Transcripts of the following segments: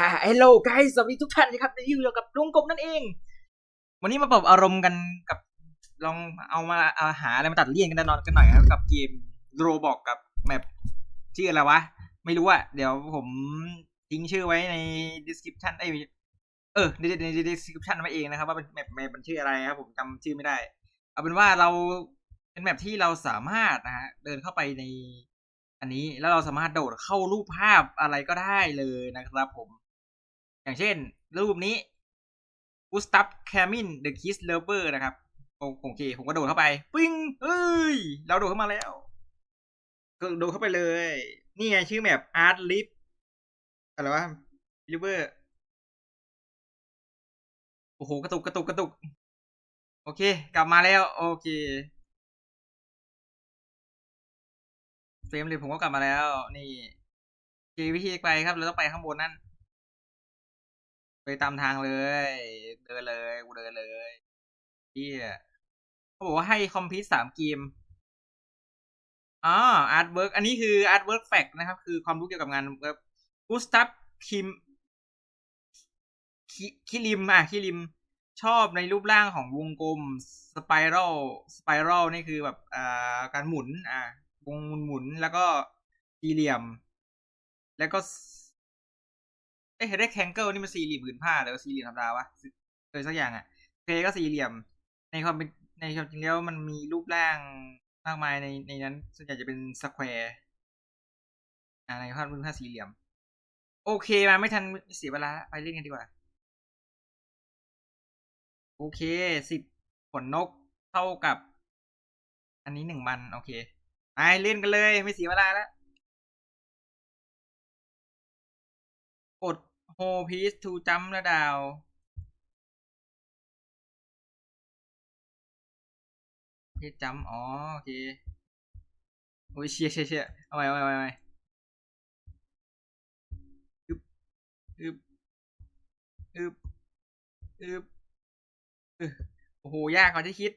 ฮัลโหลไกด์สวัสดีทุกท่านนะครับในอยู่กับลุงกบนั่นเอง วันนี้มาปรับอารมณ์กันกับลองเอามาเอาหาอะไรมาตัดเลี่ยนกันนอนกันหน่อยครับกับเกมโรบอกกับแมปชื่ออะไรวะ ไม่รู้อะเดี๋ยวผมทิ้งชื่อไว้ใน description เอ้ยเออในใน description ไว้เองนะครับว่าเป็นแมปแมปมันชื่ออะไรครับ ผมจำชื่อไม่ได้ เอาเป็นว่าเราเป็นแมปที่เราสามารถนะฮะเดินเข้าไปในอันนี้แล้วเราสามารถโดดเข้ารูปภาพอะไรก็ได้เลยนะครับผม อย่างเช่น รูปนี้ Gustav Camin The Kiss Lover นะครับโอเค ผมก็โดดเข้าไป ปิ้งเอ้ย เราโดดเข้ามาแล้ว ก็โดดเข้าไปเลย นี่ไงชื่อแมป Art Lip อะไรวะ River โอ้โห กระตุกกระตุกกระตุก โอเค กลับมาแล้ว โอเคเฟรมเลยผมก็กลับมาแล้ว นี่เจวิธีไปครับ เราต้องไปข้างบนนั่น ไปตามทางเลย เดินเลยกูเดินเลยที่เขาบอกว่าให้คอมพิวสามเกมอ๋ออาร์ตเวิร์กอันนี้คืออาร์ตเวิร์กแฟกนะครับ คือความรู้เกี่ยวกับงานเว็บกูสตัฟคิมคิริมอะคิริมชอบในรูปร่างของวงกลมสไปรัลสไปรัลนี่คือแบบอ่าการหมุน อ่าวงหมุนๆแล้วก็สี่เหลี่ยม แล้วก็ เอ้ยเรคแคนเกิลนี่มันสี่เหลี่ยมผืนผ้าหรือว่าสี่เหลี่ยมธรรมดาวะเคยสักอย่างอะ่ะเพก็สี่เหลี่ยม ในความเป็นในความจริงแล้วมันมีรูปร่างมากมายในในนั้นส่วนใหญ่จะเป็นสแควร์อ่าในภาพเป็นภาพสี่เหลี่ยม โอเคมาไม่ทันเสียเวลาไปเล่นกันดีกว่า โอเคสิบผลนกเท่ากับ อันนี้หนึ่งมัน โอเคไปเล่นกันเลยไม่เสียเวลาแล้ว กด hold please to jump แล้วดาวพจจัมอ๋อโอเคโอ้ยเชียเชียเชียเอาไว้เอาไว้เอาไว้อึบอึบอึบอึบเออโอ้โหยากกว่าที่คิด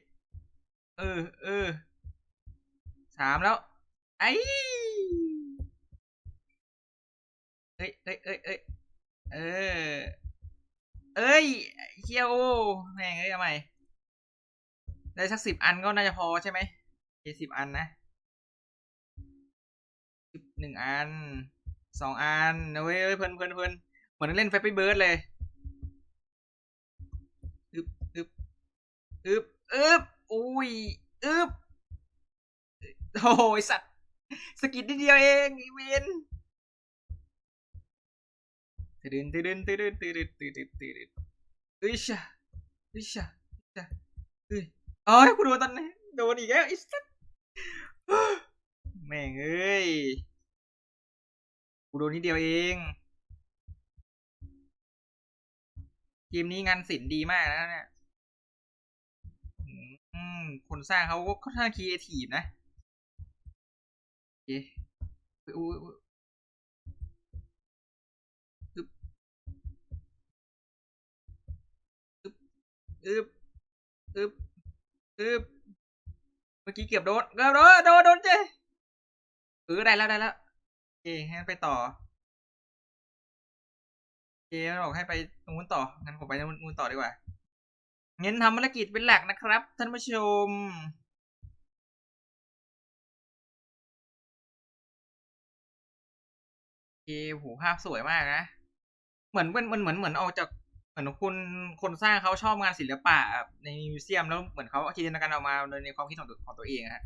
เออเออสามแล้ว ไอ้ เอ้ยเอ้ยเอ้ยเอ้ยเออ เอ้ยเคียวแม่งเอ้ยทำไมได้สักสิบอันก็น่าจะพอใช่ไหมเสิบอันนะสิบหนึ่งอันสองอันเว้ยเพลินเพลินเพลินเหมือนเล่นแฟปปี้เบิร์ดเลยอึบอึบอึบอึบอุ้ยอึบโอ้ยสัตว์สกิดนิดเดียวเองอีเวน ตื่นตื่นตื่นตื่นตื่นตื่นตื่นตื่นเอ้ยชะเอ้ยชะเอ้ยชะเอ้ยโอ้ยกูโดนตอนนี้โดนอีกแล้วไอ้สัตว์แม่งเอ้ยกูโดนนิดเดียวเองเกมนี้งานศิลป์ดีมากนะเนี่ยคนสร้างเขาก็ค่อนข้างครีเอทีฟนะโอเคอุ้ยอุ้ยอึบ อึบอึบอึบเมื่อกี้เกือบโดนเกือบโดนโดนโดนเจ้เออได้แล้วได้แล้วโอเคงั้นไปต่อโอเคบอกให้ไปตรงนู้นต่องั้นผมไปตรงนู้นต่อดีกว่าเน้นทำภารกิจเป็นหลักนะครับ ท่านผู้ชมโอเคโหภาพสวยมากนะเหมือนเป็นมันเหมือนเหมือนออกจาก มือนคนคนสร้างเขาชอบงานศิลปะในมิวเซียมแล้วเหมือนเขาจินตนาการออกมาในความคิดของตัวของตัวเองฮะ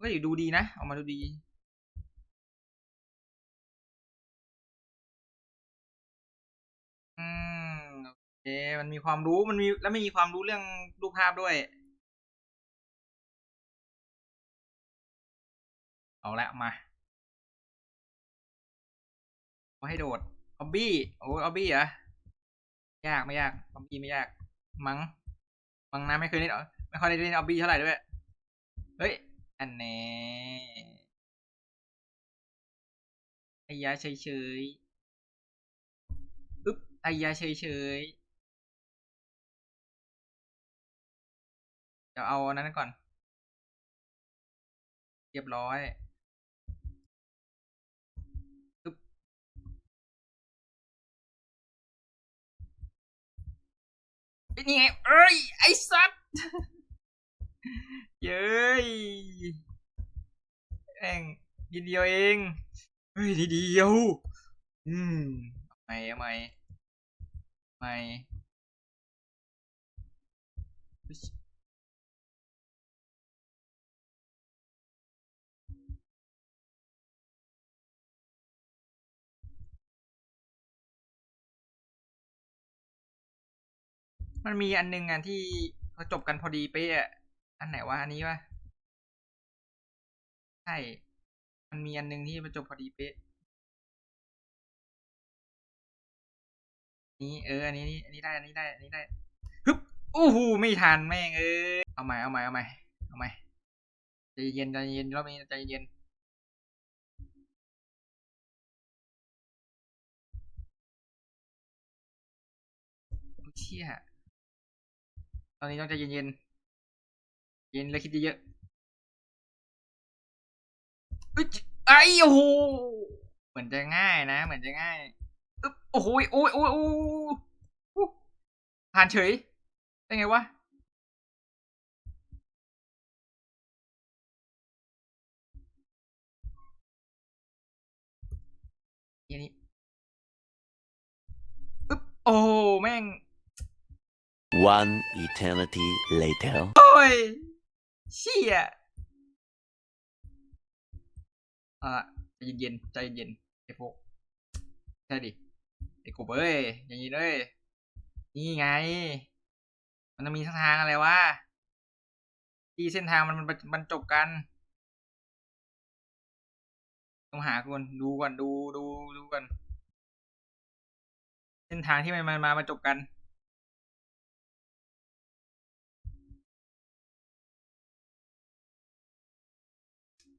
ก็อยู่ดูดีนะออกมาดูดีอืมโอเคมันมีความรู้มันมีแล้วไม่มีความรู้เรื่องรูปภาพด้วย เอาละมาเอาให้โดดออบบี้โอ้ออบบี้เหรอ ยากไม่ยากออบบี้ไม่ยาก มั้ง มั้งนะไม่เคยเล่นไม่ค่อยได้เล่นออบบี้เท่าไหร่ด้วย เฮ้ย อันแน่ไอ้ยาเฉยเฉยอึ๊บไอ้ยาเฉยเฉยเดี๋ยวเอาอันนั้นก่อน เรียบร้อย เป็นยังไง เอ้ย ไอ้สัตว์เย้ยแองนิดเดียวเอง เฮ้ยทีเดียว อืมไม่เอาไม่ไม่ มันมีอันนึงอะที่เขาจบกันพอดีเป๊ะอะอันไหนวะอันนี้วะใช่ มันมีอันนึงที่มันจบพอดีเป๊ะนี่เออ อันนี้นี่อันนี้ได้ อันนี้ได้ อันนี้ได้ฮึบโอ้โหไม่ทันแม่งเอ้ยเอาใหม่เอาใหม่เอาใหม่เอาใหม่ใจเย็นใจเย็นรอบนี้ใจเย็นโอ้เชี่ย อนนี้ต้องใจเย็นเย็นๆเย็นแล้วคิดเยอะๆเอ้ยไอ้โอ้โหเหมือนจะง่ายนะ เหมือนจะง่ายอึ๊บโอ้โหยโอ้ยโอ้ยโอ้ยผ่านเฉยได้ไงวะอันนี้อึ๊บโอ้โหแม่ง One eternity later. โอ้ยเชี่ยอะใจเย็นๆใจเย็นไอ้พวกใช่ดิไอ้กบเอ้ยอย่างนี้เลยนี่ไง มันจะมีทางอะไรวะที่เส้นทางมันมันมันจบกันต้องหาก่อนดูก่อนดูดูดูก่อนเส้นทางที่มันมามามาจบกัน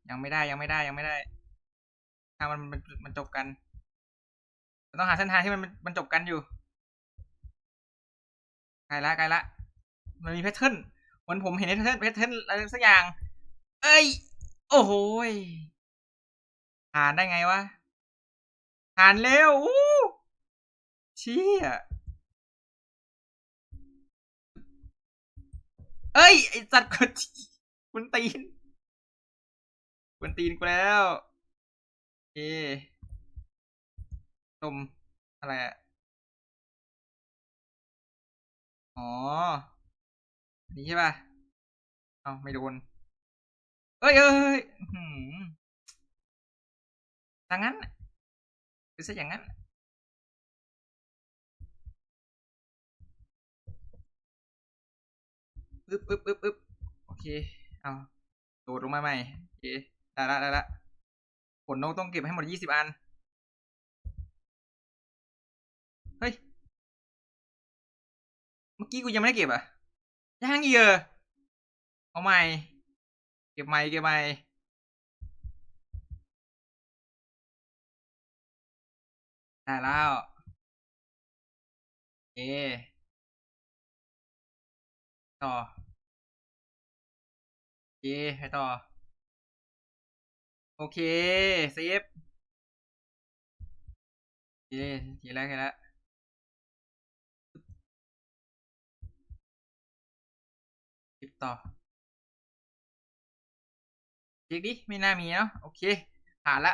ยังไม่ได้ยังไม่ได้ยังไม่ได้ทางมันมันมันจบกัน ต้องหาเส้นทางที่มันมันจบกันอยู่ใกล้ละใกล้ละ มันมีแพทเทิร์นเหมือนผมเห็นแพทเทิร์นแพทเทิร์นอะไรสักอย่าง เอ้ย โอ้โหยผ่านได้ไงวะผ่านเร็วอู้ชี่ยเอ้ย ไอสัตว์กดคุณตีน กวนตีนกูแล้วเอตมอะไรอะอ๋ออันนี้ใช่ป่ะ เอาไม่โดน เอ้ยเอ้ยอื้อหืมอย่างนั้นคือซะอย่างนั้น อึ๊บอึ๊บอึ๊บอึ๊บโอเค เอา โดดลงมาใหม่ โอเค ได้ละได้ละผลนกต้องเก็บให้หมดยี่สิบอัน เฮ้ย เมื่อกี้กูยังไม่ได้เก็บอะยังอีกเหรอเอาใหม่ เก็บใหม่เก็บใหม่ได้แล้วเอต่อเอไปต่อ โอเคเซฟโอเคทีแรกแล้วติดต่อเช็คดิ ไม่น่ามีเนาะโอเค ผ่านละ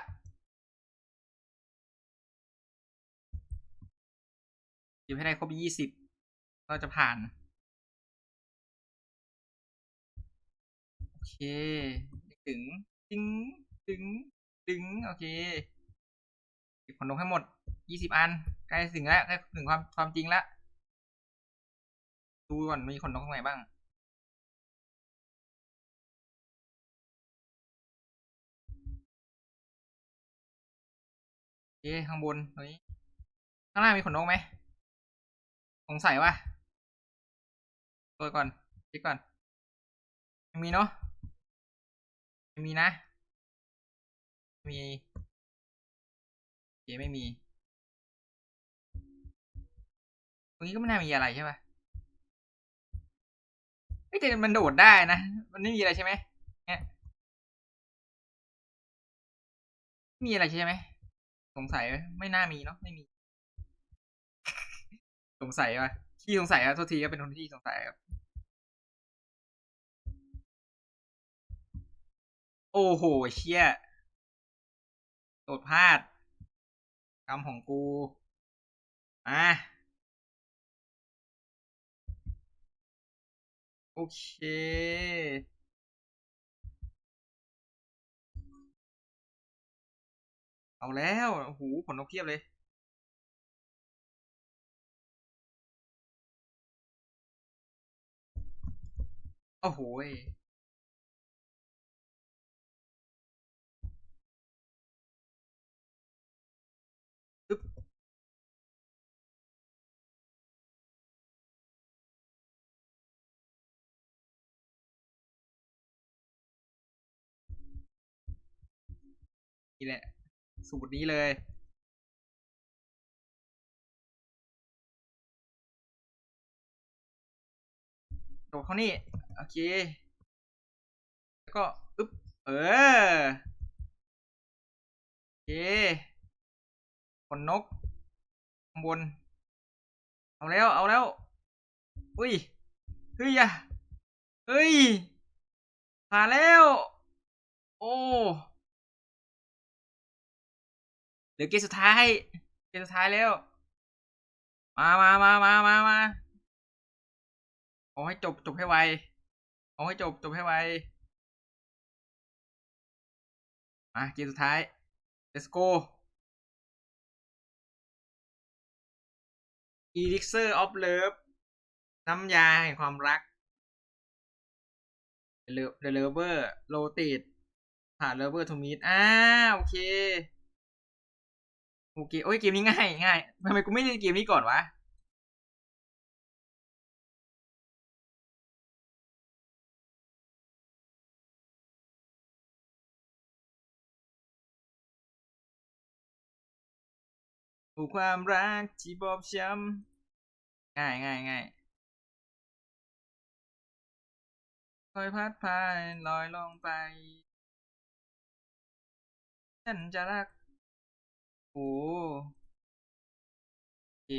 อยู่ให้ได้ครบยี่สิบก็จะผ่าน โอเค ถึงดึง ดึง ดึง โอเคเก็บขนนกให้หมดยี่สิบอัน ใกล้ถึงแล้วใกล้ถึงความความจริงแล้วดูก่อนมีขนนกตรงไหนบ้าง โอเค ข้างบนตรงนี้ ข้างล่างมีขนนกไหม สงสัยว่าตัวก่อนเช็คก่อนไม่มีเนาะไม่มีนะ มีโอเคไม่มี ตรงนี้ก็ไม่น่ามีอะไรใช่ปะเฮ้ยแต่มันโดดได้นะ มันไม่มีอะไรใช่ไหมเนี่ยมีอะไรใช่ไหม สงสัยไหมไม่น่ามีเนาะ ไม่มี สงสัยว่ะขี้สงสัยครับโทษทีครับเป็นคนที่สงสัยครับ โอ้โหเชี่ย โดดพลาดกรรมของกูอะโอเคเอาแล้วโอ้โหผลนกเพียบเลย โอ้โห นี่แหละ สูตรนี้เลยโดดเข้านี่ โอเค แล้วก็อึ๊บ เออ โอเคขนนกข้างบน เอาแล้ว เอาแล้ว อุ้ย เฮ้ยอะเฮ้ยผ่านแล้ว โอ้ ลือเกมสุดท้าย เกมสุดท้ายแล้ว มามามามามามาเอาให้จบจบให้ไว เอาให้จบจบให้ไว มาเกมสุดท้าย let's go elixir of love น้ำยาแห่งความรัก the lover rotate ผ่าน lover to meet อ่าโอเค โอเคโอ้ยเกมนี้ง่ายง่ายทำไมกูไม่เล่นเกมนี้ก่อนวะผูความรักที่บอบช้ำง่ายง่ายง่ายคอยพัดพายลอยลงไป ฉันจะรัก โอ้โอเค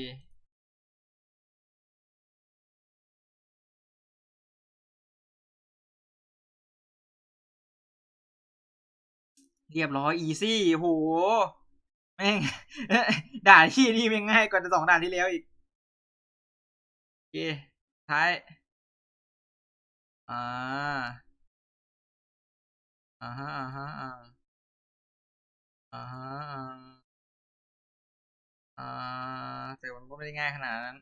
เรียบร้อยอีซี่โหแม่งด่านที่นี่แม่งง่ายกว่าสองด่านที่แล้วอีกโอเคท้าย อ่าอ่าฮะอ่าฮะอ่าอ่าฮะ อ่าอ่าแต่มันก็ไม่ได้ง่ายขนาดนั้น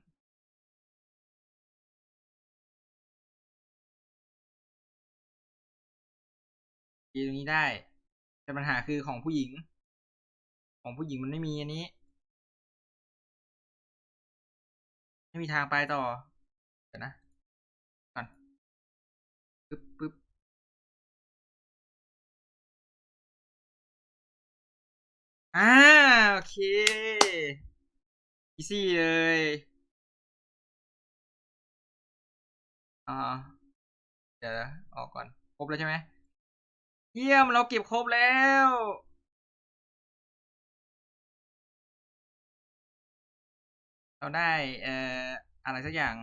ทีตรงนี้ได้ แต่ปัญหาคือของผู้หญิง ของผู้หญิงมันไม่มีอันนี้ ไม่มีทางไปต่อเดี๋ยวนะก่อนปึ๊บปึ๊บอ่าโอเค อีซี่เลย อ่า เดี๋ยวออกก่อน ครบแล้วใช่ไหม เยี่ยมเราเก็บครบแล้ว เราได้เอ่ออะไรสักอย่าง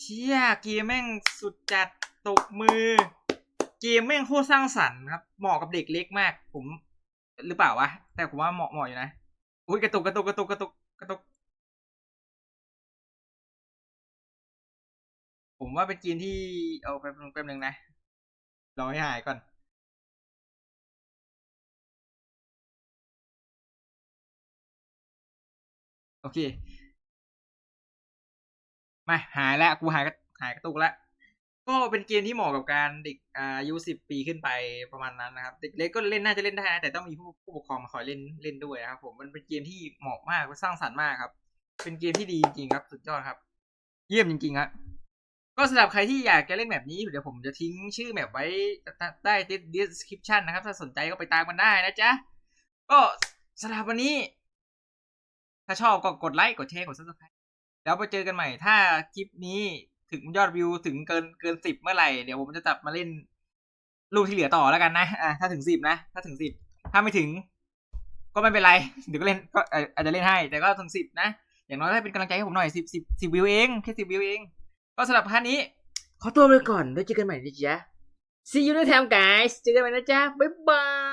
เชี่ยเกมแม่งสุดจัดตบมือ เกมแม่งโคตรสร้างสรรค์ครับ เหมาะกับเด็กเล็กมาก ผม หรือเปล่าวะ แต่ผมว่าเหมาะเหมาะอยู่นะ อุ้ยกระตุกกระตุกกระตุกกระตุกกระตุก ผมว่าเป็นเกมที่เอาแป๊บนึงแป๊บนึงนะรอให้หายก่อน โอเค มาหายแล้วกูหายกระหายกระตุกแล้ว ก็เป็นเกมที่เหมาะกับการเด็กอายุสิบปีขึ้นไปประมาณนั้นนะครับ เด็กเล็กก็เล่นน่าจะเล่นได้นะแต่ต้องมีผู้ผู้ปกครองมาคอยเล่นเล่นด้วยนะครับ ผมมันเป็นเกมที่เหมาะมากสร้างสรรค์มากครับ เป็นเกมที่ดีจริงๆครับสุดยอดครับ เยี่ยมจริงๆครับก็สำหรับใครที่อยากจะเล่นแบบนี้เดี๋ยวผมจะทิ้งชื่อแมปไว้ใต้ description นะครับ ถ้าสนใจก็ไปตามกันได้นะจ๊ะ ก็สำหรับวันนี้ ถ้าชอบก็กดไลค์กดแชร์กด subscribe แล้วไปเจอกันใหม่ ถ้าคลิปนี้ ถึงยอดวิวถึงเกินเกินสิบเมื่อไหร่เดี๋ยวผมจะจับมาเล่นลูกที่เหลือต่อแล้วกันนะอะถ้าถึงสิบนะ ถ้าถึงสิบถ้าไม่ถึง ก็ไม่เป็นไรเดี๋ยวก็เล่นก็อาจจะเล่นให้ แต่ก็ถึงสิบนะอย่างน้อยก็ให้เป็นกำลังใจให้ผมหน่อยสิบสิบสิบวิวเองแค่สิบวิวเอง ก็สำหรับพาร์ทนี้ ขอตัวไปก่อนแล้วเจอกันใหม่นะจ๊ะ See you next time guys เจอกันใหม่นะจ๊ะบ๊ายบาย